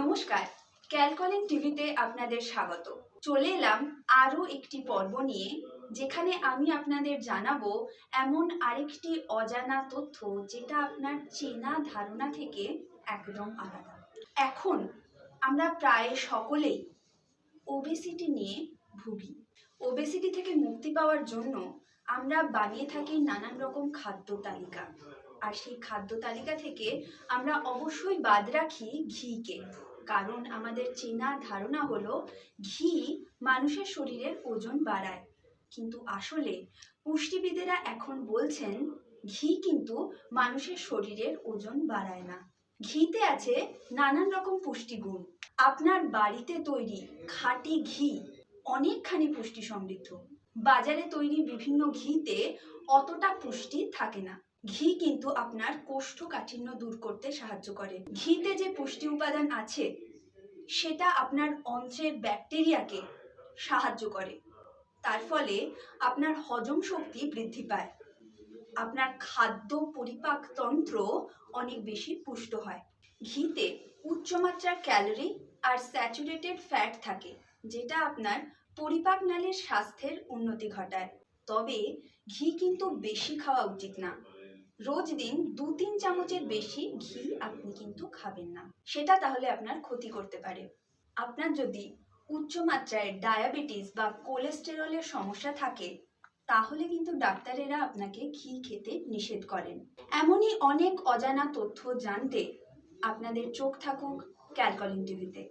নমস্কার। ক্যালকলিং টিভিতে আপনাদের স্বাগত। চলে এলাম আরও একটি পর্ব নিয়ে, যেখানে আমি আপনাদের জানাব এমন আরেকটি অজানা তথ্য যেটা আপনার চেনা ধারণা থেকে একদম আলাদা। এখন আমরা প্রায় সকলেই ওবেসিটি নিয়ে ভুগি। ওবেসিটি থেকে মুক্তি পাওয়ার জন্য আমরা বানিয়ে থাকি নানান রকম খাদ্য তালিকা। আর সেই খাদ্য তালিকা থেকে আমরা অবশ্যই বাদ রাখি ঘিকে। কারণ আমাদের চেনা ধারণা হলো, ঘি মানুষের শরীরের ওজন বাড়ায়। কিন্তু আসলে পুষ্টিবিদেরা এখন বলছেন, ঘি কিন্তু মানুষের শরীরের ওজন বাড়ায় না। ঘিতে আছে নানান রকম পুষ্টিগুণ। আপনার বাড়িতে তৈরি খাঁটি ঘি অনেকখানি পুষ্টি সমৃদ্ধ বাজারে তৈরি বিভিন্ন ঘিতে অতটা পুষ্টি থাকে না। ঘি কিন্তু আপনার কোষ্ঠকাঠিন্য দূর করতে সাহায্য করে। ঘিতে যে পুষ্টি উপাদান আছে, সেটা আপনার অন্ত্রের ব্যাকটেরিয়াকে সাহায্য করে। তার ফলে আপনার হজম শক্তি বৃদ্ধি পায়। আপনার খাদ্য পরিপাক তন্ত্র অনেক বেশি পুষ্ট হয়। ঘিতে উচ্চমাত্রার ক্যালোরি আর স্যাচুরেটেড ফ্যাট থাকে, যেটা আপনার পরিপাক নালীর স্বাস্থ্যের উন্নতি ঘটায়। তবে ঘি কিন্তু বেশি খাওয়া উচিত না। রোজ দিন দু তিন চামচের বেশি ঘি আপনি কিন্তু খাবেন না। সেটা তাহলে আপনার ক্ষতি করতে পারে। আপনার যদি উচ্চমাত্রায় ডায়াবেটিস বা কোলেস্টেরলের সমস্যা থাকে, তাহলে কিন্তু ডাক্তারেরা আপনাকে ঘি খেতে নিষেধ করেন। এমনই অনেক অজানা তথ্য জানতে আপনাদের চোখ থাকুক ক্যালকলিন টিভিতে।